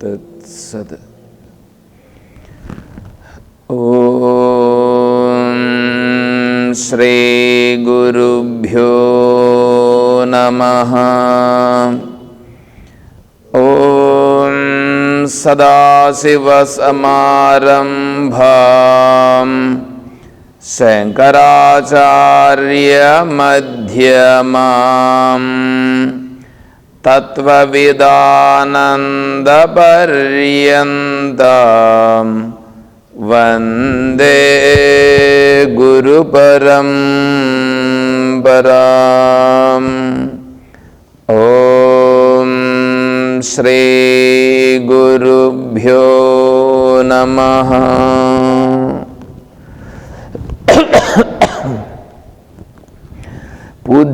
तत्सत् ॐ श्रीगुरुभ्यो नमः ॐ सदाशिवसमारम्भा शङ्कराचार्यमध्यमाम् तत्त्वविदानन्दपर्यन्तां वन्दे गुरुपरं पराम् ॐ श्रीगुरुभ्यो नमः।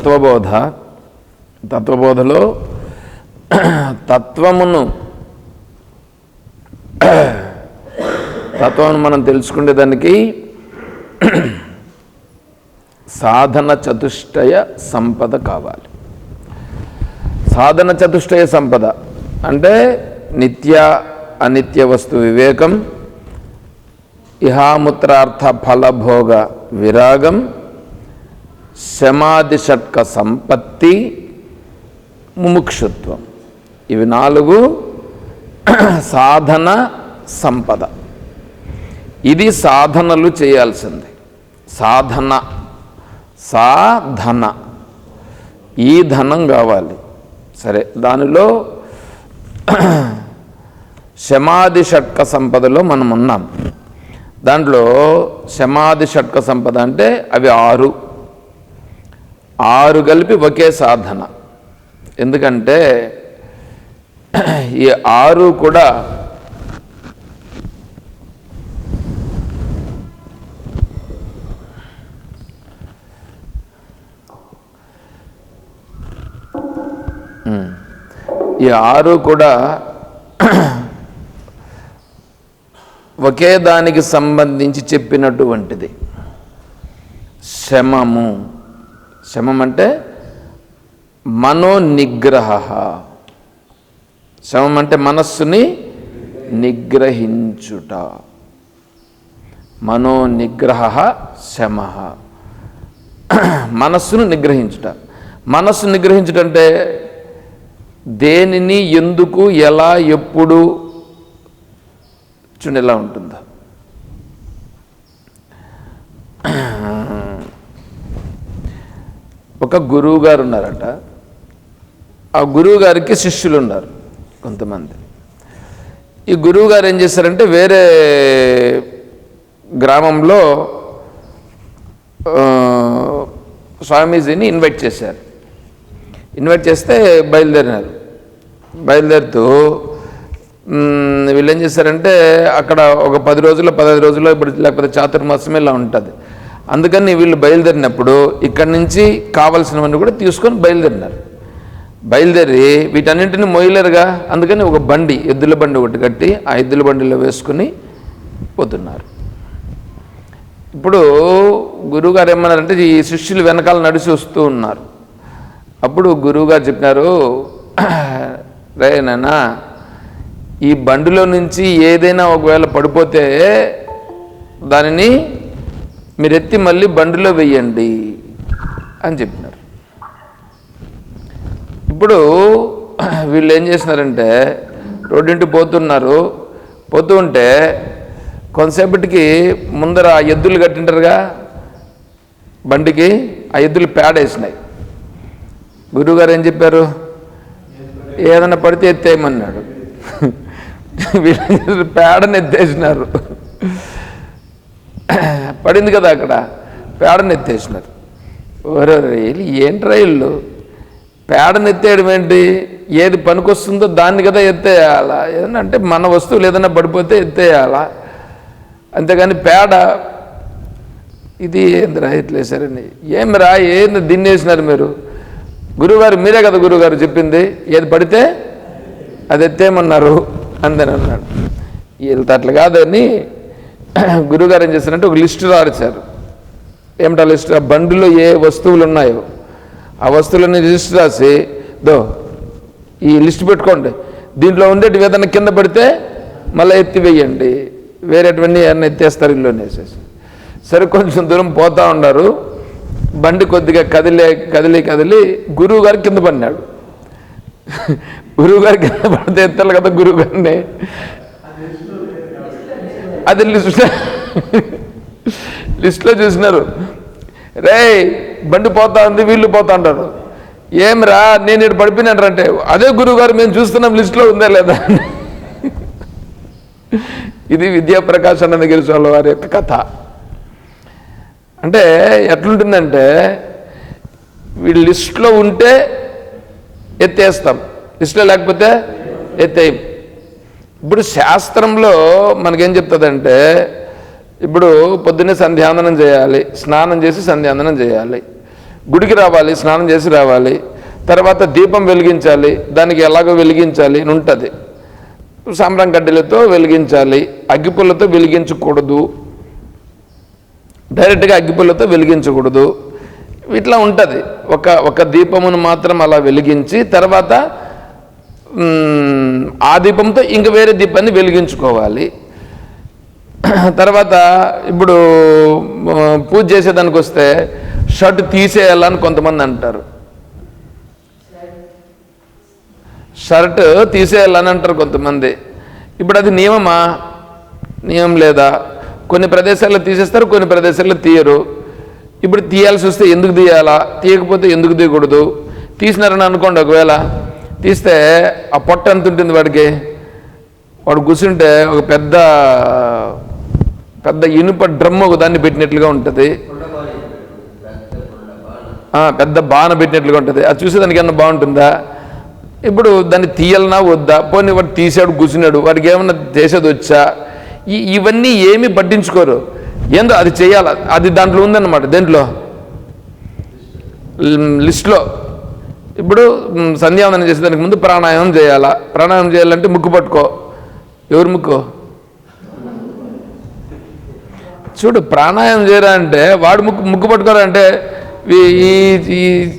తత్వబోధ. తత్వబోధలో తత్వమును తత్వమును మనం తెలుసుకునే దానికి సాధన చతుష్టయ సంపద కావాలి. సాధన చతుష్టయ సంపద అంటే నిత్య అనిత్య వస్తు వివేకం ఇహాముత్రార్థ ఫలభోగ విరాగం శమాది షట్క సంపత్తి ముముక్షుత్వం. ఇవి నాలుగు సాధన సంపద. ఇది సాధనలు చేయాల్సింది. సాధన సాధన. ఈ ధనం కావాలి. సరే దానిలో శమాది షట్క సంపదలో మనం ఉన్నాం. దాంట్లో శమాది షట్క సంపద అంటే అవి ఆరు. ఆరు కలిపి ఒకే సాధన. ఎందుకంటే ఈ ఆరు కూడా ఈ ఆరు కూడా ఒకే దానికి సంబంధించి చెప్పినటువంటిది. శమము శమం అంటే మనోనిగ్రహ. శమం అంటే మనస్సుని నిగ్రహించుట. మనోనిగ్రహ శమ. మనస్సును నిగ్రహించుట. మనస్సు నిగ్రహించుట అంటే దేనిని ఎందుకు ఎలా ఎప్పుడు చూడండి ఎలా ఉంటుందో. ఒక గురువు గారు ఉన్నారట ఆ గురువు గారికి శిష్యులు ఉన్నారు కొంతమంది. ఈ గురువు గారు ఏం చేశారంటే వేరే గ్రామంలో స్వామీజీని ఇన్వైట్ చేశారు. ఇన్వైట్ చేస్తే బయలుదేరినారు. బయలుదేరుతూ వీళ్ళు ఏం చేశారంటే అక్కడ ఒక పది రోజుల్లో పదహైదు రోజుల్లో ఇప్పుడు లేకపోతే చాతుర్మాసం ఇలా ఉంటుంది. అందుకని వీళ్ళు బయలుదేరినప్పుడు ఇక్కడి నుంచి కావలసినవన్నీ కూడా తీసుకొని బయలుదేరినారు. బయలుదేరి వీటన్నింటిని మోయలేరుగా అందుకని ఒక బండి ఎద్దుల బండి ఒకటి కట్టి ఆ ఎద్దుల బండిలో వేసుకుని పోతున్నారు. ఇప్పుడు గురువుగారు ఏమన్నారంటే ఈ శిష్యులు వెనకాల నడిచి వస్తూ ఉన్నారు. అప్పుడు గురువుగారు చెప్పినారు రే నాన్న ఈ బండిలో నుంచి ఏదైనా ఒకవేళ పడిపోతే దానిని మీరు ఎత్తి మళ్ళీ బండిలో వెయ్యండి అని చెప్పినారు. ఇప్పుడు వీళ్ళు ఏం చేసినారంటే రోడ్డింటి పోతున్నారు. పోతూ ఉంటే కొంతసేపటికి ముందర ఆ ఎద్దులు కట్టింటారుగా బండికి ఆ ఎద్దులు పేడేసినాయి గురువుగారు ఏం చెప్పారు? ఏదైనా పడితే ఎత్తేయమన్నాడు. వీళ్ళు పేడని ఎత్తేసినారు పడింది కదా అక్కడ. పేడను ఎత్తేసినారు ఓరే రైలు ఏంటి ఇల్లు పేడను ఎత్తేయడం ఏంటి? ఏది పనికొస్తుందో దాన్ని కదా ఎత్తేయాలా? ఏదంటే మన వస్తువులు ఏదైనా పడిపోతే ఎత్తేయాలా? అంతేగాని పేడ ఇది ఏందిరా ఏమి రా ఏంది దిన్నేసినారు మీరు? గురువుగారు మీరే కదా గురువుగారు చెప్పింది. ఏది పడితే అది ఎత్తేయమన్నారు. అందని అన్నాడు. వీళ్ళతో అట్లా కాదని గురువుగారు ఏం చేశారంటే ఒక లిస్టు రాశారు ఏమిటా లిస్ట్ ఆ బండిలో ఏ వస్తువులు ఉన్నాయో ఆ వస్తువులన్నీ లిస్ట్ రాసి దో ఈ లిస్ట్ పెట్టుకోండి. దీంట్లో ఉండేటివి ఏదైనా కింద పడితే మళ్ళీ ఎత్తివేయండి వేరేటివన్నీ ఏమన్నా ఎత్తేస్తారు ఇల్లు అనేసేసి. సరే కొంచెం దూరం పోతా ఉన్నారు. బండి కొద్దిగా కదిలే కదిలి కదిలి గురువు గారు కింద పడినాడు. గురువు గారు కింద పడితే ఎత్తాలి కదా గురువు గారిని అది లిస్ట్ లిస్ట్లో చూసినారు. రే బండి పోతా ఉంది వీళ్ళు పోతా అంటారు. ఏమిరా నేను ఇటు పడిపోయినారంటే అదే గురువు గారు మేము చూస్తున్నాం లిస్ట్లో ఉందా లేదా? అని. ఇది విద్యాప్రకాశ్ అన్నదగిరి స్వామి వారి యొక్క కథ. అంటే ఎట్లుంటుందంటే వీళ్ళు లిస్ట్లో ఉంటే ఎత్తేస్తాం. లిస్ట్లో లేకపోతే ఎత్తేయం. ఇప్పుడు శాస్త్రంలో మనకేం చెప్తుందంటే ఇప్పుడు పొద్దున్నే సంధ్యాందనం చేయాలి స్నానం చేసి సంధ్యాందనం చేయాలి. గుడికి రావాలి స్నానం చేసి రావాలి. తర్వాత దీపం వెలిగించాలి దానికి ఎలాగో వెలిగించాలి అని ఉంటుంది. సాంబ్రాం గడ్డలతో వెలిగించాలి అగ్గిపుల్లతో వెలిగించకూడదు. డైరెక్ట్గా అగ్గిపుల్లతో వెలిగించకూడదు. ఇట్లా ఉంటుంది. ఒక ఒక దీపమును మాత్రం అలా వెలిగించి తర్వాత ఆ దీపంతో ఇంక వేరే దీపాన్ని వెలిగించుకోవాలి. తర్వాత ఇప్పుడు పూజ చేసేదానికి వస్తే షర్ట్ తీసేయాలని కొంతమంది అంటారు. షర్ట్ తీసేయాలని అంటారు కొంతమంది. ఇప్పుడు అది నియమమా? నియమం లేదా? కొన్ని ప్రదేశాల్లో తీసేస్తారు కొన్ని ప్రదేశాల్లో తీయరు. ఇప్పుడు తీయాల్సి వస్తే ఎందుకు తీయాలా? తీయకపోతే ఎందుకు తీయకూడదు? తీసినారని అనుకోండి ఒకవేళ. తీస్తే ఆ పొట్ట ఎంత ఉంటుంది వాడికి? వాడు కూర్చుంటే ఒక పెద్ద పెద్ద ఇనుప డ్రమ్ ఒక దాన్ని పెట్టినట్లుగా ఉంటుంది. పెద్ద బాణ పెట్టినట్లుగా ఉంటుంది. అది చూసేదానికి ఏమన్నా బాగుంటుందా? ఇప్పుడు దాన్ని తీయాలన్నా వద్దా? పోనీ వాడు తీసాడు కూర్చున్నాడు వాడికి ఏమన్నా చేసేది వచ్చా? ఇవన్నీ ఏమీ పట్టించుకోరు. ఏందో అది చేయాలి అది దాంట్లో ఉందన్నమాట దేంట్లో? లిస్ట్లో ఇప్పుడు సంధ్యావందనం చేసేదానికి ముందు ప్రాణాయామం చేయాలా? ప్రాణాయామం చేయాలంటే ముక్కు పట్టుకో. ఎవరు ముక్కు? చూడు ప్రాణాయామం చేయరా అంటే వాడు ముక్కు ముక్కు పట్టుకోరా అంటే ఈ-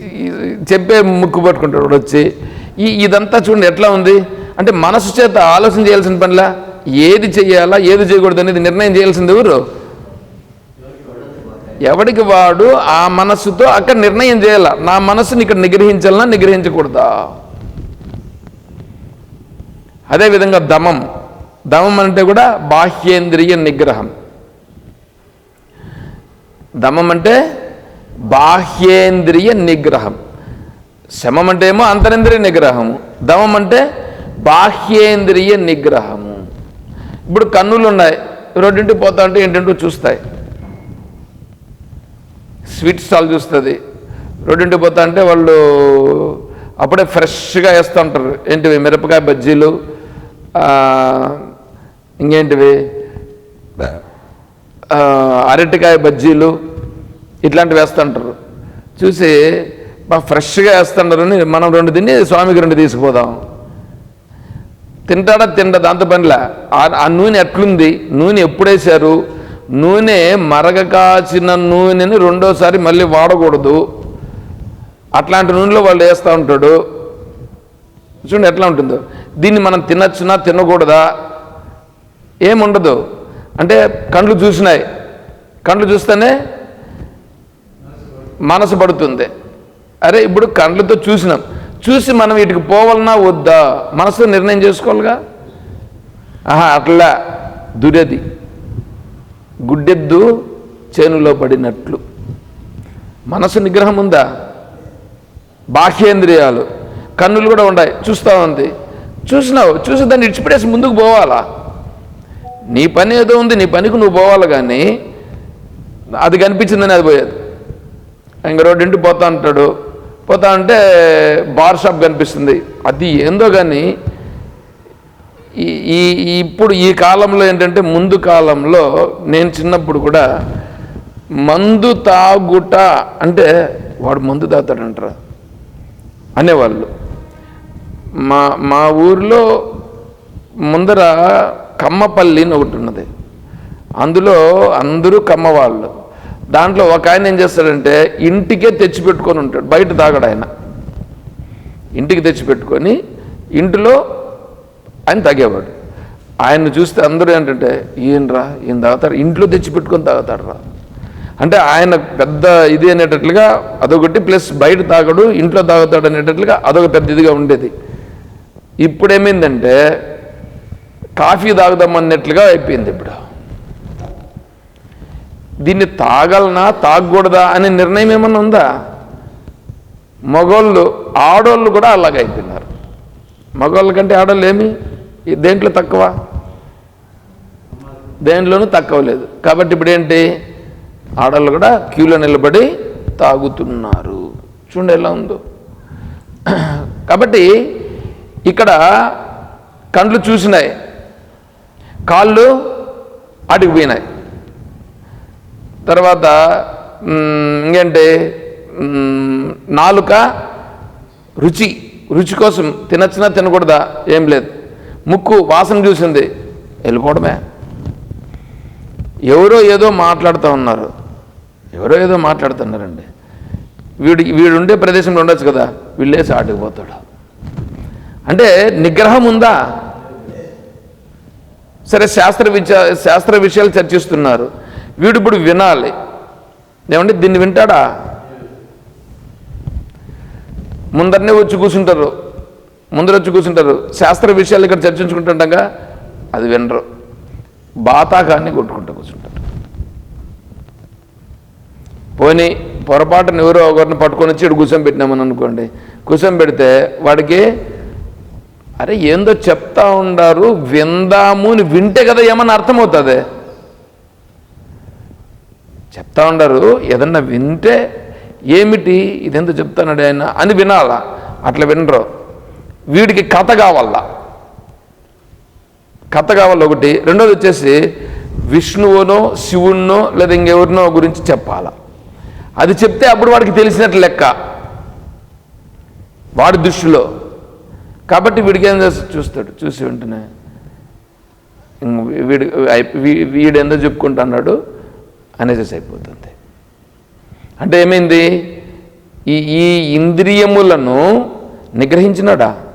చెప్పే ముక్కు పట్టుకుంటాడు వాడు వచ్చి. ఈ ఇదంతా చూడండి ఎట్లా ఉంది? అంటే మనసు చేత ఆలోచన చేయాల్సిన పనిలా ఏది చేయాలా ఏది చేయకూడదు అనేది నిర్ణయం చేయాల్సింది ఎవరు? ఎవడికి వాడు ఆ మనస్సుతో అక్కడ నిర్ణయం చేయాల? నా మనస్సుని ఇక్కడ నిగ్రహించాలన్నా నిగ్రహించకూడదా? అదేవిధంగా దమం. దమం అంటే కూడా బాహ్యేంద్రియ నిగ్రహం. దమం అంటే బాహ్యేంద్రియ నిగ్రహం. శమం అంటే ఏమో అంతరింద్రియ నిగ్రహము దమం అంటే బాహ్యేంద్రియ నిగ్రహము. ఇప్పుడు కన్నులు ఉన్నాయి రెండింటి పోతా అంటే ఏంటంటూ చూస్తాయి. స్వీట్ స్టాల్ చూస్తుంది. రోడ్డింటికి పోతా అంటే వాళ్ళు అప్పుడే ఫ్రెష్గా వేస్తూ ఉంటారు ఏంటివి? మిరపకాయ బజ్జీలు ఇంకేంటివి? అరటికాయ బజ్జీలు ఇట్లాంటివి వేస్తుంటారు. చూసి బాగా ఫ్రెష్గా వేస్తుంటారని మనం రెండు తిని స్వామికి రెండు తీసుకుపోదాం. తింటాడా? తింటా దాంతో పనిలే. ఆ- ఆ నూనె ఎట్లుంది? నూనె ఎప్పుడేశారు నూనె మరగ కాచిన నూనెని రెండోసారి మళ్ళీ వాడకూడదు. అట్లాంటి నూనెలో వాళ్ళు వేస్తూ ఉంటాడు. చూడండి ఎట్లా ఉంటుందో. దీన్ని మనం తినచ్చునా తినకూడదా? ఏముండదు. అంటే కండ్లు చూసినాయి. కండ్లు చూస్తేనే మనసు పడుతుంది. అరే ఇప్పుడు కండ్లతో చూసినాం. చూసి మనం వీటికి పోవాలన్నా వద్దా? మనసుతో నిర్ణయం చేసుకోవాలిగా? ఆహా అట్లా. దురది గుడ్డెద్దు చేనులో పడినట్లు. మనసు నిగ్రహం ఉందా? బాహ్యేంద్రియాలు. కన్నులు కూడా ఉన్నాయి చూస్తూ ఉంది. చూసినావు. చూసి దాన్ని ఇడిచిపెట్టేసి ముందుకు పోవాలా? నీ పని ఏదో ఉంది. నీ పనికి నువ్వు పోవాలి కానీ అది కనిపించిందని అది పోయేది. ఇంక ఇంటికి పోతా ఉంటాడు పోతా ఉంటే బార్ షాప్ కనిపిస్తుంది. అది ఏందో కానీ ఈ ఈ ఇప్పుడు ఈ కాలంలో ఏంటంటే ముందు కాలంలో నేను చిన్నప్పుడు కూడా మందు తాగుట అంటే వాడు మందు తాగుతాడంటారా? అనేవాళ్ళు. మా మా ఊరిలో ముందర కమ్మపల్లి అని ఒకటి ఉన్నది. అందులో అందరూ కమ్మవాళ్ళు. దాంట్లో ఒక ఆయన ఏం చేస్తాడంటే ఇంటికే తెచ్చిపెట్టుకొని ఉంటాడు బయట తాగడు ఆయన. ఇంటికి తెచ్చిపెట్టుకొని ఇంటిలో ఆయన తాగేవాడు. ఆయన్ని చూస్తే అందరూ ఏంటంటే ఈయనరా ఈయన తాగుతాడు ఇంట్లో తెచ్చిపెట్టుకొని తాగుతాడు రా అంటే ఆయన పెద్ద ఇది అనేటట్లుగా అదొకటి ప్లస్ బయట తాగడు ఇంట్లో తాగుతాడు అనేటట్లుగా అదొక పెద్ద ఇదిగా ఉండేది. ఇప్పుడు ఏమైందంటే కాఫీ తాగుదాం అన్నట్లుగా అయిపోయింది ఇప్పుడు. దీన్ని తాగలనా తాగకూడదా అనే నిర్ణయం ఏమన్నా ఉందా? మగోళ్ళు ఆడోళ్ళు కూడా అలాగైపోయినారు మగవాళ్ళ కంటే ఆడోళ్ళు ఏమి? దేంట్లో తక్కువ? దేంట్లోనూ తక్కువ లేదు కాబట్టి ఇప్పుడు ఏంటి ఆడవాళ్ళు కూడా క్యూలో నిలబడి తాగుతున్నారు. చూడండి ఎలా ఉందో. కాబట్టి ఇక్కడ కండ్లు చూసినాయి. కాళ్ళు అటుకు పోయినాయి. తర్వాత మ్, ఇంకేంటి? నాలుక రుచి రుచి కోసం తినచ్చినా తినకూడదా? ఏం లేదు. ముక్కు వాసన చూసింది. వెళ్ళిపోవడమే. ఎవరో ఏదో మాట్లాడుతూ ఉన్నారు. ఎవరో ఏదో మాట్లాడుతున్నారండి వీడు వీడు ఉండే ప్రదేశంలో ఉండొచ్చు కదా. వీళ్ళేసి ఆటకు అంటే నిగ్రహం ఉందా? సరే శాస్త్ర విచా శాస్త్ర విషయాలు చర్చిస్తున్నారు. వీడు ఇప్పుడు వినాలి. ఏమంటే దీన్ని వింటాడా? ముందరనే వచ్చి కూర్చుంటారు. ముందు వచ్చి కూర్చుంటారు. శాస్త్ర విషయాలు ఇక్కడ చర్చించుకుంటుండగా అది వినరు. బాతాకాన్ని కొట్టుకుంటూ కూర్చుంటారు. పోనీ పొరపాటున ఎవరో ఒకరిని పట్టుకొని వచ్చి ఇటు కూర్చొని పెట్టినామని అనుకోండి. కూర్చొని పెడితే వాడికి అరే ఏందో చెప్తా ఉండారు విందాము అని వింటే కదా ఏమన్నా అర్థమవుతుంది? చెప్తా ఉండారు ఏదన్నా వింటే ఏమిటి ఇదెంత చెప్తానాడు ఆయన అని వినాలా. అట్లా వినరు. వీడికి కథ కావాలా? కథ కావాలి ఒకటి. రెండోది వచ్చేసి విష్ణువునో శివుణ్ణో లేదా ఇంకెవరినో గురించి చెప్పాలా? అది చెప్తే అప్పుడు వాడికి తెలిసినట్లు లెక్క. వాడి దృష్టిలో. కాబట్టి వీడికి ఏం చేస్తా చూస్తాడు. చూసి వెంటనే ఇంక వీడి వీడేందో చెప్పుకుంటున్నాడు అనేసి అయిపోతుంది. అంటే ఏమైంది? ఈ ఈ ఇంద్రియములను నిగ్రహించినాడా?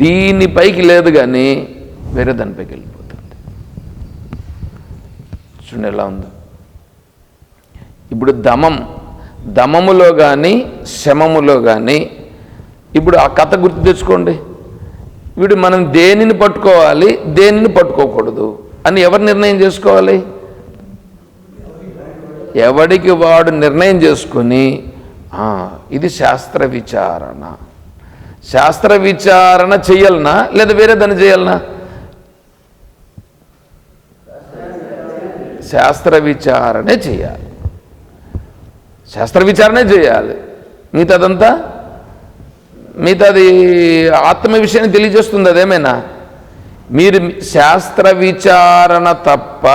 దీనిపైకి లేదు కానీ వేరే దానిపైకి వెళ్ళిపోతుంది. చూడండి ఎలా ఉందో. ఇప్పుడు దమం దమములో కానీ శమములో కానీ ఇప్పుడు ఆ కథ గుర్తు తెచ్చుకోండి. వీడు మనం దేనిని పట్టుకోవాలి దేనిని పట్టుకోకూడదు అని ఎవరు నిర్ణయం చేసుకోవాలి? ఎవడికి వాడు నిర్ణయం చేసుకుని ఇది శాస్త్ర విచారణ. శాస్త్ర విచారణ చెయ్యాలనా లేదా వేరే దాన్ని చేయాలనా? శాస్త్ర విచారణే చేయాలి. శాస్త్ర విచారణే చేయాలి. మిగతాదంతా? మిగతాది ఆత్మ విషయాన్ని తెలియజేస్తుంది అదేమైనా? మీరు శాస్త్ర విచారణ తప్ప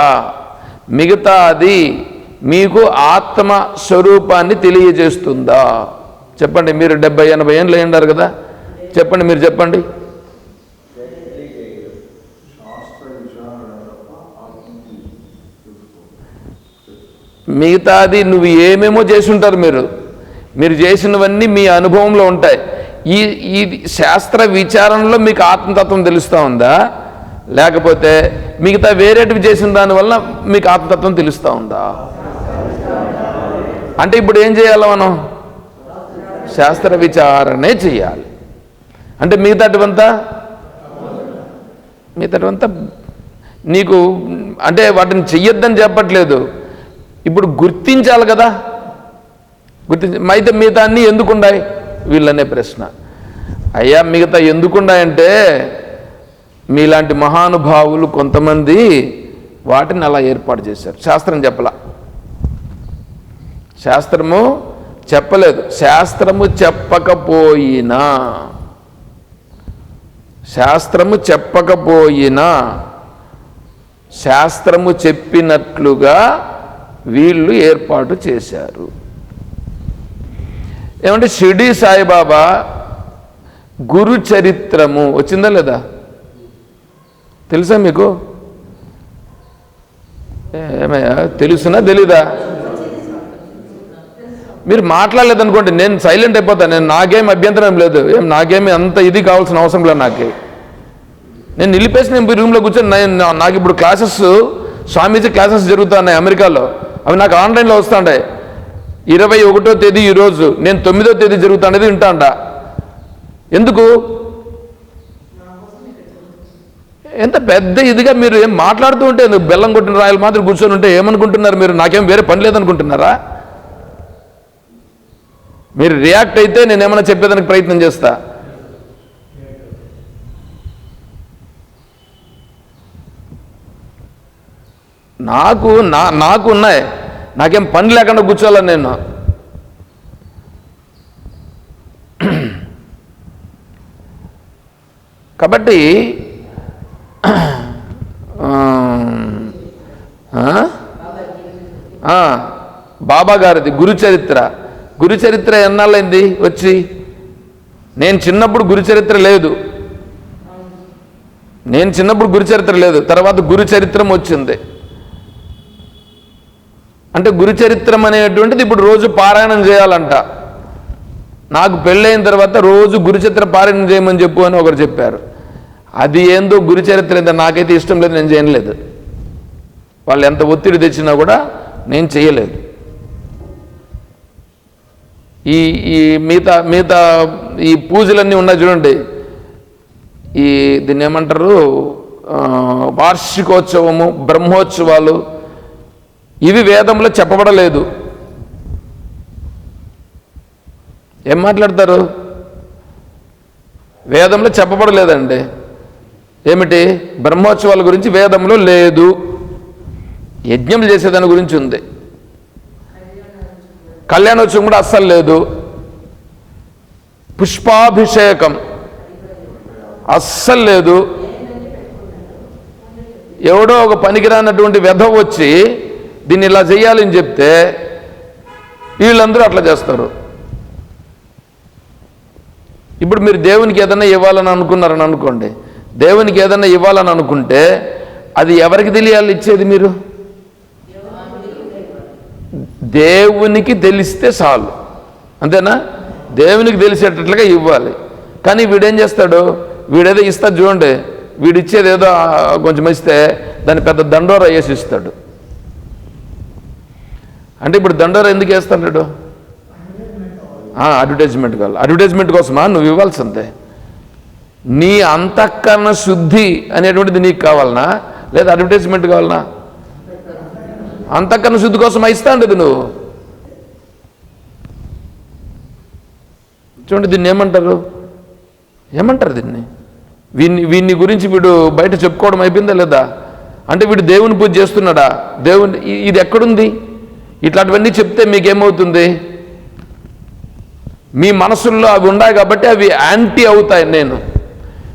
మిగతాది మీకు ఆత్మ స్వరూపాన్ని తెలియజేస్తుందా? చెప్పండి మీరు డెబ్బై ఎనభై ఏళ్ళు అయి ఉన్నారు కదా? చెప్పండి మీరు చెప్పండి. మిగతాది నువ్వు ఏమేమో చేసి ఉంటారు మీరు. మీరు చేసినవన్నీ మీ అనుభవంలో ఉంటాయి. ఈ ఈ శాస్త్ర విచారణలో మీకు ఆత్మతత్వం తెలుస్తూ ఉందా? లేకపోతే మిగతా వేరేటివి చేసిన దానివల్ల మీకు ఆత్మతత్వం తెలుస్తూ ఉందా? అంటే ఇప్పుడు ఏం చేయాలి మనం? శాస్త్ర విచారణే చేయాలి. అంటే మిగతాటివంతా? మిగతాటివంతా నీకు అంటే వాటిని చెయ్యొద్దని చెప్పట్లేదు. ఇప్పుడు గుర్తించాలి కదా? గుర్తించ అయితే మిగతా అన్నీ ఎందుకున్నాయి వీళ్ళనే ప్రశ్న. అయ్యా మిగతా ఎందుకున్నాయంటే మీలాంటి మహానుభావులు కొంతమంది వాటిని అలా ఏర్పాటు చేశారు. శాస్త్రం చెప్పలా. శాస్త్రము చెప్పలేదు. శాస్త్రము చెప్పకపోయినా శాస్త్రము చెప్పకపోయినా శాస్త్రము చెప్పినట్లుగా వీళ్ళు ఏర్పాటు చేశారు. ఏమంటే షిర్డీ సాయిబాబా గురు చరిత్రము వచ్చిందా లేదా? తెలుసా మీకు? ఏమయ్యా తెలుసునా తెలీదా? మీరు మాట్లాడలేదనుకోండి నేను సైలెంట్ అయిపోతాను నేను నాకేం అభ్యంతరం లేదు. ఏం నాకేమి అంత ఇది కావాల్సిన అవసరం లేదు నాకు. నేను నిలిపేసి నేను రూమ్లో కూర్చొని నేను- నాకు ఇప్పుడు క్లాసెస్ స్వామీజీ క్లాసెస్ జరుగుతున్నాయి అమెరికాలో. అవి నాకు ఆన్లైన్లో వస్తాండాయి. ఇరవై ఒకటో తేదీ ఈరోజు నేను తొమ్మిదో తేదీ జరుగుతానేది వింటాంట ఎందుకు? ఎంత పెద్ద ఇదిగా మీరు ఏం మాట్లాడుతూ ఉంటే బెల్లం కొట్టిన రాయలు మాత్రం కూర్చొని ఉంటే ఏమనుకుంటున్నారు మీరు? నాకేం వేరే పని లేదనుకుంటున్నారా? మీరు రియాక్ట్ అయితే నేను ఏమైనా చెప్పేదానికి ప్రయత్నం చేస్తా. నాకు నా నాకు ఉన్నాయి. నాకేం పని లేకుండా కూర్చోవాలని నేను. కాబట్టి బాబా గారిది గురు చరిత్ర. గురు చరిత్ర ఎన్నాళ్ళైంది? వచ్చి? నేను చిన్నప్పుడు గురు చరిత్ర లేదు. నేను చిన్నప్పుడు గురు చరిత్ర లేదు. తర్వాత గురు చరిత్రం వచ్చింది. అంటే గురు చరిత్రం అనేటువంటిది ఇప్పుడు రోజు పారాయణం చేయాలంట. నాకు పెళ్ళైన తర్వాత రోజు గురుచరిత్ర పారాయణం చేయమని చెప్పు అని ఒకరు చెప్పారు. అది ఏందో గురుచరిత్ర ఏందో నాకైతే ఇష్టం లేదు నేను చేయలేదు వాళ్ళు ఎంత ఒత్తిడి తెచ్చినా కూడా నేను చేయలేదు. ఈ ఈ మిగతా మిగతా ఈ పూజలన్నీ ఉన్నాయి చూడండి. ఈ దీన్ని ఏమంటారు? వార్షికోత్సవము బ్రహ్మోత్సవాలు ఇవి వేదంలో చెప్పబడలేదు. ఏం మాట్లాడతారు? వేదంలో చెప్పబడలేదండి. ఏమిటి? బ్రహ్మోత్సవాల గురించి వేదంలో లేదు. యజ్ఞం చేసేదాని గురించి ఉంది. కళ్యాణోత్సవం కూడా అస్సలు లేదు. పుష్పాభిషేకం. అస్సలు లేదు. ఎవడో ఒక పనికిరానటువంటి వ్యధ వచ్చి దీన్ని ఇలా చేయాలని చెప్తే వీళ్ళందరూ అట్లా చేస్తారు. ఇప్పుడు మీరు దేవునికి ఏదైనా ఇవ్వాలని అనుకున్నారని అనుకోండి. దేవునికి ఏదైనా ఇవ్వాలని అనుకుంటే అది ఎవరికి తెలియాలి ఇచ్చేది మీరు? దేవునికి తెలిస్తే చాలు. అంతేనా? దేవునికి తెలిసేటట్లుగా ఇవ్వాలి. కానీ వీడేం చేస్తాడు? వీడేదో ఇస్తాడు చూడండి. వీడు ఇచ్చేది ఏదో కొంచెం ఇస్తే దాన్ని పెద్ద దండోర వేసి ఇస్తాడు. అంటే ఇప్పుడు దండోర ఎందుకు వేస్తాడు అడ్వర్టైజ్మెంట్ కావాలి. అడ్వర్టైజ్మెంట్ కోసమా? నువ్వు ఇవ్వాల్సిందే. నీ అంతఃకరణ శుద్ధి అనేటువంటిది నీకు కావాలనా? లేదా అడ్వర్టైజ్మెంట్ కావాలనా? అంతఃకరణ శుద్ధి కోసం ఇస్తాండది నువ్వు. చూడండి దీన్ని ఏమంటారు? ఏమంటారు దీన్ని? వీన్ని వీన్ని గురించి వీడు బయట చెప్పుకోవడం అయిపోయిందా లేదా? అంటే వీడు దేవుని పూజ చేస్తున్నాడా? దేవుని ఇది ఎక్కడుంది? ఇట్లాంటివన్నీ చెప్తే మీకేమవుతుంది? మీ మనసుల్లో అవి ఉన్నాయి కాబట్టి అవి యాంటీ అవుతాయి నేను.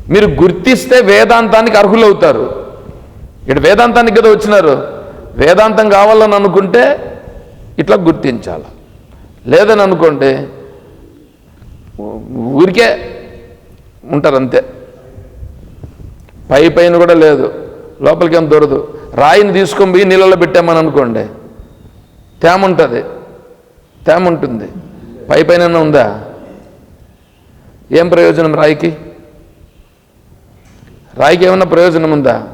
మీరు గుర్తిస్తే వేదాంతానికి అర్హులవుతారు. ఇక్కడ వేదాంతానికి కదా వచ్చినారు? వేదాంతం కావాలని అనుకుంటే ఇట్లా గుర్తించాలి. లేదని అనుకోండి ఊరికే ఉంటారు అంతే. పై పైన కూడా లేదు లోపలికి ఏం దొరదు. రాయిని తీసుకొని పోయి నీళ్ళలో పెట్టామని అనుకోండి తేమ ఉంటుంది తేమ ఉంటుంది. పై పైన ఉందా? ఏం ప్రయోజనం రాయికి? రాయికి ఏమన్నా ప్రయోజనం ఉందా?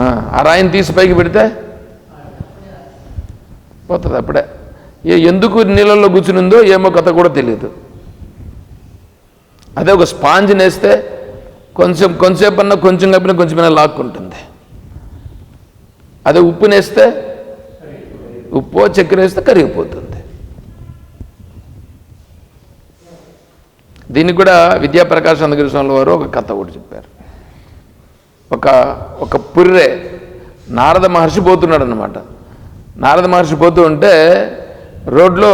ఆ, ఆ రాయిని తీసి పైకి పెడితే పోతుంది అప్పుడే. ఏ ఎందుకు నీళ్ళల్లో కూర్చునిందో ఏమో కథ కూడా తెలియదు అదే ఒక స్పాంజ్ నేస్తే కొంచెం కొంచెంసేపు అన్నా కొంచెం కప్పినా కొంచెమైనా లాక్కుంటుంది అదే ఉప్పు నేస్తే ఉప్పు చక్కెర వేస్తే కరిగిపోతుంది. దీనికి కూడా విద్యాప్రకాశ్ అందగిరి స్వామి వారు ఒక కథ ఒకటి చెప్పారు. ఒక ఒక పుర్రె నారద మహర్షి పోతున్నాడు అనమాట నారద మహర్షి పోతూ ఉంటే రోడ్లో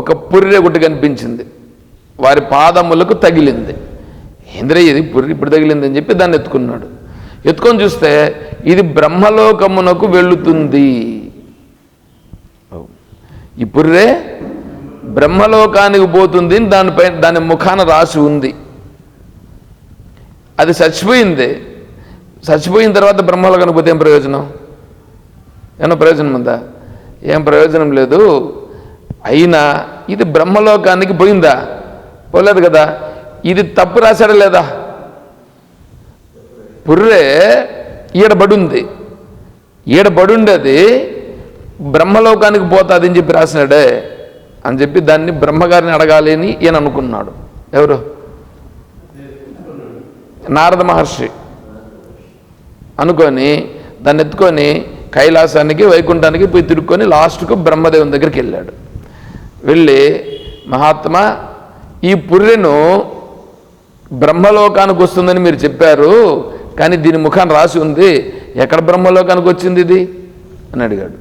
ఒక పుర్రె గుడ్డ కనిపించింది. వారి పాదములకు తగిలింది. ఇంద్రయ్య ఇది పుర్రి ఇప్పుడు తగిలింది అని చెప్పి దాన్ని ఎత్తుకున్నాడు. ఎత్తుకొని చూస్తే ఇది బ్రహ్మలోకమునకు వెళ్ళుతుంది ఈ పుర్రే బ్రహ్మలోకానికి పోతుంది అని దానిపై దాని ముఖాన రాసి ఉంది. అది చచ్చిపోయింది. చచ్చిపోయిన తర్వాత బ్రహ్మలోకానికి పోతే ఏం ప్రయోజనం? ఏమన్నా ప్రయోజనం ఉందా? ఏం ప్రయోజనం లేదు. అయినా ఇది బ్రహ్మలోకానికి పోయిందా? పోలేదు కదా. ఇది తప్పు రాశాడా లేదా? పుర్రే ఈడబడుంది బడుంది. బడుండేది బ్రహ్మలోకానికి పోతుంది అని చెప్పి రాసినాడే అని చెప్పి దాన్ని బ్రహ్మగారిని అడగాలి అని ఈయన అనుకున్నాడు. ఎవరు? నారద మహర్షి. అనుకొని దాన్ని ఎత్తుకొని కైలాసానికి వైకుంఠానికి పోయి తిరుక్కొని లాస్ట్కు బ్రహ్మదేవుని దగ్గరికి వెళ్ళాడు. వెళ్ళి మహాత్మా ఈ పుర్రెను బ్రహ్మలోకానికి వస్తుందని మీరు చెప్పారు కానీ దీని ముఖాన్ని రాసి ఉంది. ఎక్కడ బ్రహ్మలోకానికి వచ్చింది ఇది? అని అడిగాడు.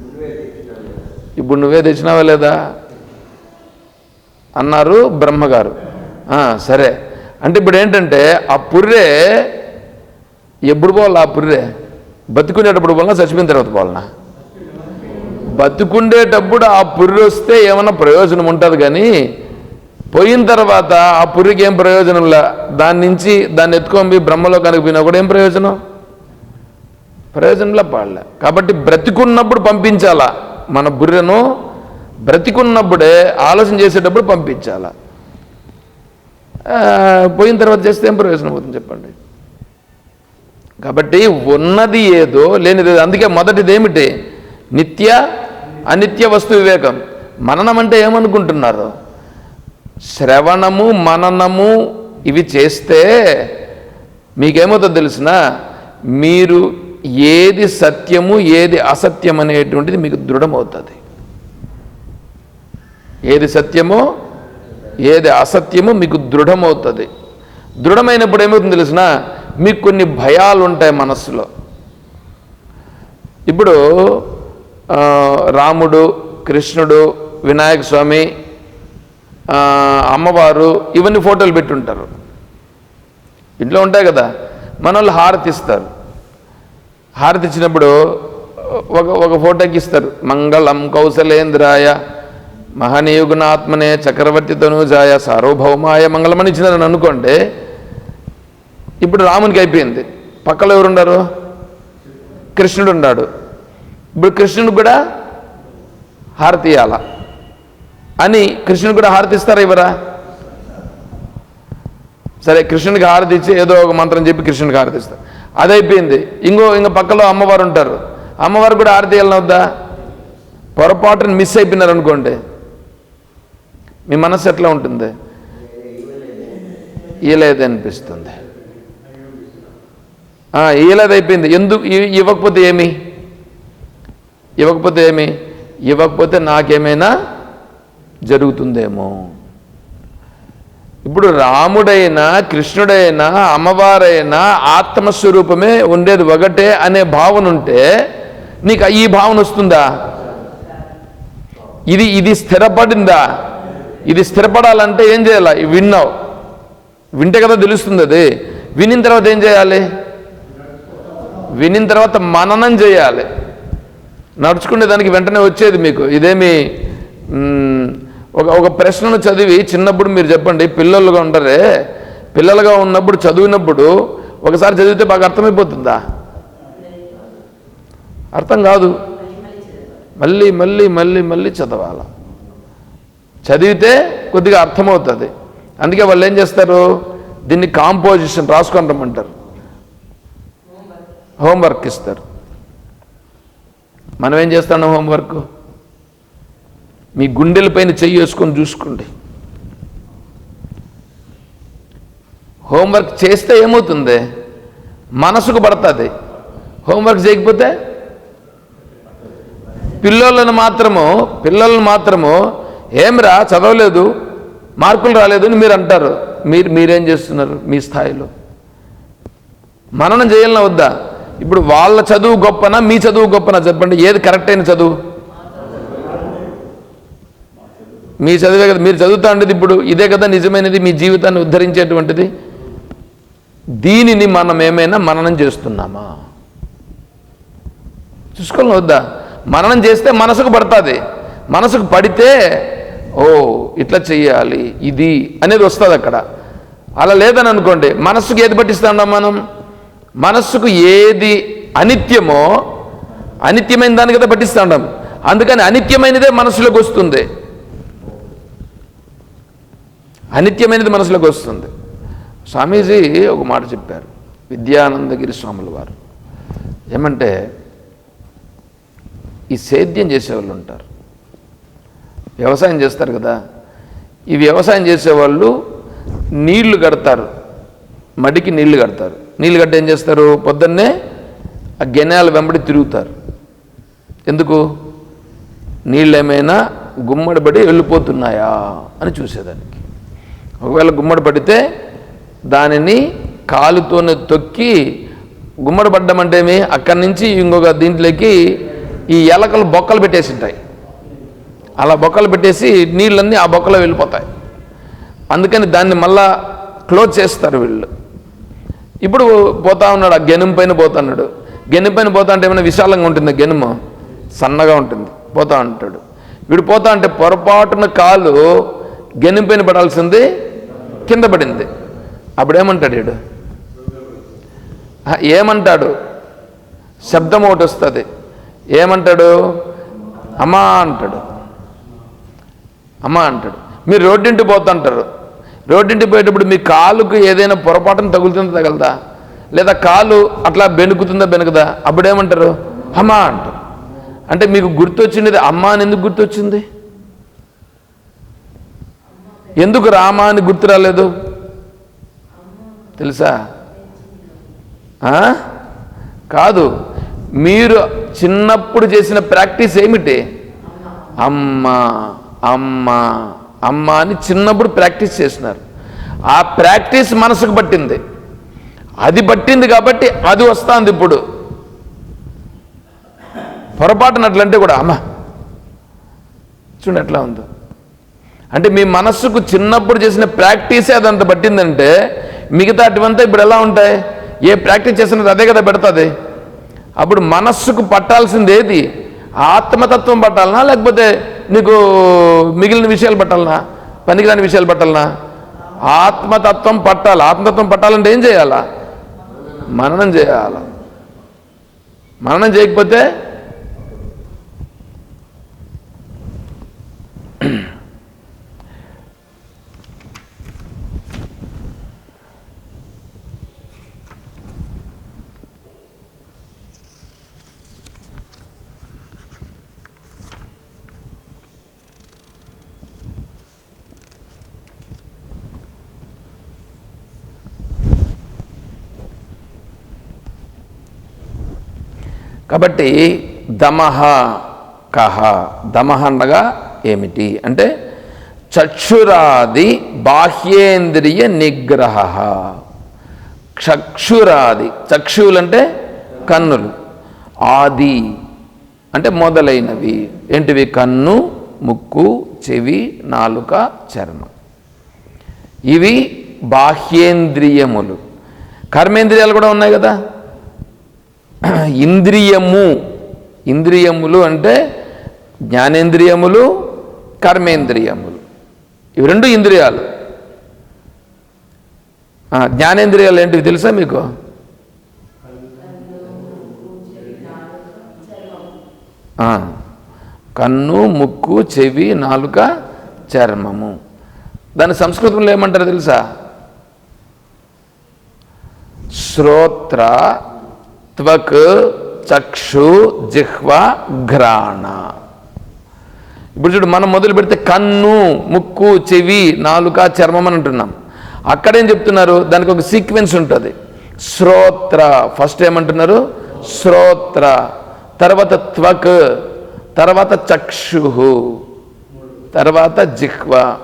ఇప్పుడు నువ్వే తెచ్చినావా లేదా? అన్నారు బ్రహ్మగారు. సరే. అంటే ఇప్పుడు ఏంటంటే ఆ పుర్రె ఎప్పుడు పోవాలి ఆ పుర్రె? బతుకునేటప్పుడు వలన చచ్చిపోయిన తర్వాత వలన బతుకుండేటప్పుడు ఆ పుర్రె వస్తే ఏమైనా ప్రయోజనం ఉంటుంది కానీ పోయిన తర్వాత ఆ పుర్రికి ఏం ప్రయోజనంలా దాని నుంచి దాన్ని ఎత్తుకొని బ్రహ్మలో బ్రహ్మలోకానికి కూడా ఏం ప్రయోజనం? ప్రయోజనంలా పాడలే. కాబట్టి బ్రతికున్నప్పుడు పంపించాలా? మన బుర్రెను బ్రతికున్నప్పుడే ఆలోచన చేసేటప్పుడు పంపించాలా? పోయిన తర్వాత చేస్తే ఏం ప్రయోజనం అవుతుంది చెప్పండి? కాబట్టి ఉన్నది ఏదో లేనిది అందుకే మొదటిది ఏమిటి? నిత్య అనిత్య వస్తు వివేకం. మననం అంటే ఏమనుకుంటున్నారు? శ్రవణము మననము ఇవి చేస్తే మీకేమవుతుందో తెలిసిన? మీరు ఏది సత్యము ఏది అసత్యం అనేటువంటిది మీకు దృఢమవుతుంది. ఏది సత్యమో ఏది అసత్యమో మీకు దృఢమవుతుంది. దృఢమైనప్పుడు ఏమవుతుంది తెలిసినా? మీకు కొన్ని భయాలు ఉంటాయి మనస్సులో. ఇప్పుడు రాముడు కృష్ణుడు వినాయక స్వామి అమ్మవారు ఇవన్నీ ఫోటోలు పెట్టుంటారు. ఇంట్లో ఉంటాయి కదా మన వాళ్ళు హారతి ఇస్తారు. హారతి ఇచ్చినప్పుడు ఒక ఒక ఫోటోకి ఇస్తారు. మంగళం కౌశలేంద్రాయ మహనీయుగుణాత్మనే చక్రవర్తి తనుజాయ సార్వభౌమాయ మంగళం అని ఇచ్చినారని అనుకోండి ఇప్పుడు రామునికి అయిపోయింది. పక్కలో ఎవరున్నారు కృష్ణుడు ఉన్నాడు ఇప్పుడు కృష్ణుడు కూడా హారతి ఇవ్వాల అని కృష్ణుడు కూడా హారతి ఇస్తారా ఇవ్వరా? సరే కృష్ణుడికి హారతి ఇచ్చి ఏదో ఒక మంత్రం చెప్పి కృష్ణుడికి హారతి ఇస్తారు అది అయిపోయింది. ఇంకో ఇంకో పక్కలో అమ్మవారు ఉంటారు. అమ్మవారు కూడా హారతి ఇవ్వాలనొద్దా పొరపాటును మిస్ అయిపోయినారు అనుకోండి మీ మనసు ఎట్లా ఉంటుంది? ఇయలేదు అనిపిస్తుంది ఇలాదైపోయింది అయిపోయింది ఎందుకు ఇవ్వకపోతే ఏమి? ఇవ్వకపోతే ఏమి? ఇవ్వకపోతే నాకేమైనా జరుగుతుందేమో. ఇప్పుడు రాముడైనా కృష్ణుడైనా అమ్మవారైనా ఆత్మస్వరూపమే ఉండేది ఒకటే అనే భావన ఉంటే నీకు ఈ భావన వస్తుందా? ఇది ఇది స్థిరపడిందా? ఇది స్థిరపడాలంటే ఏం చేయాలి? విన్నావు. వింటే కదా తెలుస్తుంది అది. వినిన తర్వాత ఏం చేయాలి? వినిన తర్వాత మననం చేయాలి. నడుచుకునే దానికి వెంటనే వచ్చేది మీకు. ఇదేమి ఒక ఒక ప్రశ్నను చదివి చిన్నప్పుడు మీరు చెప్పండి పిల్లలుగా ఉండరే పిల్లలుగా ఉన్నప్పుడు చదివినప్పుడు ఒకసారి చదివితే బాగా అర్థమైపోతుందా? అర్థం కాదు. మళ్ళీ మళ్ళీ మళ్ళీ మళ్ళీ చదవాలి. చదివితే కొద్దిగా అర్థమవుతుంది. అందుకే వాళ్ళు ఏం చేస్తారు? దీన్ని కాంపోజిషన్ రాసుకొని రమ్మంటారు హోంవర్క్ ఇస్తారు. మనం ఏం చేస్తాం హోంవర్క్? మీ గుండెలపైన చెయ్యి వేసుకొని చూసుకోండి. హోంవర్క్ చేస్తే ఏమవుతుంది? మనసుకు పడుతుంది. హోంవర్క్ చేయకపోతే? పిల్లలను మాత్రము పిల్లలను మాత్రము ఏమిరా చదవలేదు మార్కులు రాలేదు అని మీరు అంటారు. మీరు మీరేం చేస్తున్నారు మీ స్థాయిలో? మననం చేయాలన్నా వద్దా? ఇప్పుడు వాళ్ళ చదువు గొప్పనా మీ చదువు గొప్పనా చెప్పండి. ఏది కరెక్ట్ అయిన చదువు? మీ చదివే కదా మీరు చదువుతా ఉండేది ఇప్పుడు. ఇదే కదా నిజమైనది మీ జీవితాన్ని ఉద్ధరించేటువంటిది. దీనిని మనం ఏమైనా మననం చేస్తున్నామా? చూసుకోవాలి వద్దా. మననం చేస్తే మనసుకు పడుతుంది. మనసుకు పడితే ఓ ఇట్లా చెయ్యాలి ఇది అనేది వస్తుంది అక్కడ అలా లేదని అనుకోండి మనసుకు ఏది పట్టిస్తా ఉన్నాం మనం? మనస్సుకు ఏది అనిత్యమో అనిత్యమైన దాన్ని కదా పట్టిస్తా ఉండం అందుకని అనిత్యమైనదే మనసులోకి వస్తుంది. అనిత్యమైనది మనసులోకి వస్తుంది. స్వామీజీ ఒక మాట చెప్పారు. విద్యానందగిరి స్వాముల వారు. ఏమంటే ఈ సేద్యం చేసేవాళ్ళు ఉంటారు. వ్యవసాయం చేస్తారు కదా. ఈ వ్యవసాయం చేసేవాళ్ళు నీళ్ళు కడతారు. మడికి నీళ్ళు కడతారు. నీళ్ళు కట్టి ఏం చేస్తారు? పొద్దున్నే ఆ గెనాల వెంబడి తిరుగుతారు. ఎందుకు? నీళ్ళు ఏమైనా గుమ్మడిపడి వెళ్ళిపోతున్నాయా అని చూసేదానికి. ఒకవేళ గుమ్మడి పడితే దానిని కాలుతోనే తొక్కి గుమ్మడి పడ్డం అంటే ఏమి? అక్కడి నుంచి ఇంకొక దీంట్లోకి ఈ ఎలకలు బొక్కలు పెట్టేసి ఉంటాయి. అలా బొక్కలు పెట్టేసి నీళ్ళన్నీ ఆ బొక్కలో వెళ్ళిపోతాయి. అందుకని దాన్ని మళ్ళా క్లోజ్ చేస్తారు వీళ్ళు. ఇప్పుడు పోతా ఉన్నాడు ఆ గెనుం పైన పోతున్నాడు గెనుం పైన పోతా అంటే ఏమైనా విశాలంగా ఉంటుంది గెనుము? సన్నగా ఉంటుంది. పోతా ఉంటాడు. వీడు పోతా అంటే పొరపాటున కాలు గెనుం పైన పడాల్సింది కింద పడింది. అప్పుడు ఏమంటాడు వీడు ఏమంటాడు? శబ్దం ఒకటి వస్తుంది. ఏమంటాడు? అమ్మా అంటాడు. అమ్మా అంటాడు. మీరు రోడ్డింటి పోతుంటారు రోడ్డింటి పోయేటప్పుడు మీ కాలుకు ఏదైనా పొరపాటున తగులుతుందా తగలదా? లేదా కాలు అట్లా బెనుకుతుందా బెనుకుదా అప్పుడేమంటారు? అమ్మా అంటారు. అంటే మీకు గుర్తొచ్చినది అమ్మా అని ఎందుకు గుర్తొచ్చింది? ఎందుకు రామా అని గుర్తు రాలేదు? తెలుసా? కాదు మీరు చిన్నప్పుడు చేసిన ప్రాక్టీస్ ఏమిటి? అమ్మ అమ్మ. అమ్మ అని చిన్నప్పుడు ప్రాక్టీస్ చేసినారు. ఆ ప్రాక్టీస్ మనసుకు పట్టింది. అది పట్టింది కాబట్టి అది వస్తుంది ఇప్పుడు. పొరపాటునట్లంటే కూడా అమ్మ చూడండి ఎట్లా ఉందో. అంటే మీ మనస్సుకు చిన్నప్పుడు చేసిన ప్రాక్టీసే అదంత పట్టిందంటే మిగతా అటువంతా ఇప్పుడు ఎలా ఉంటాయి? ఏ ప్రాక్టీస్ చేసినది అదే కదా పెడుతుంది. అప్పుడు మనస్సుకు పట్టాల్సింది ఏది? ఆత్మతత్వం పట్టాలనా లేకపోతే నీకు మిగిలిన విషయాలు పట్టాలనా? పనికిరాని విషయాలు పట్టాలనా? ఆత్మతత్వం పట్టాలి. ఆత్మతత్వం పట్టాలంటే ఏం చేయాలా? మననం చేయాల? మననం చేయకపోతే కాబట్టి దమహ కహ దమహ అనగా ఏమిటి? అంటే చక్షురాది బాహ్యేంద్రియ నిగ్రహ. చక్షురాది చక్షువులంటే కన్నులు. ఆది అంటే మొదలైనవి. ఏంటివి? కన్ను ముక్కు చెవి నాలుక చర్మం. ఇవి బాహ్యేంద్రియములు. కర్మేంద్రియాలు కూడా ఉన్నాయి కదా? ఇంద్రియము. ఇంద్రియములు అంటే జ్ఞానేంద్రియములు కర్మేంద్రియములు. ఇవి రెండు ఇంద్రియాలు. జ్ఞానేంద్రియాలు ఏంటివి తెలుసా మీకు? కన్ను ముక్కు చెవి నాలుక చర్మము. దాని సంస్కృతంలో ఏమంటారు తెలుసా? శ్రోత్ర త్వక్ చక్షు జిహ్వ ఘ్రాణ. ఇప్పుడు చూడు మనం మొదలు పెడితే కన్ను ముక్కు చెవి నాలుక చర్మం అని అంటున్నాం. అక్కడేం చెప్తున్నారు? దానికి ఒక సీక్వెన్స్ ఉంటుంది. శ్రోత్ర. ఫస్ట్ ఏమంటున్నారు? శ్రోత్ర. తర్వాత త్వక్ తర్వాత చక్షు తర్వాత జిహ్వ.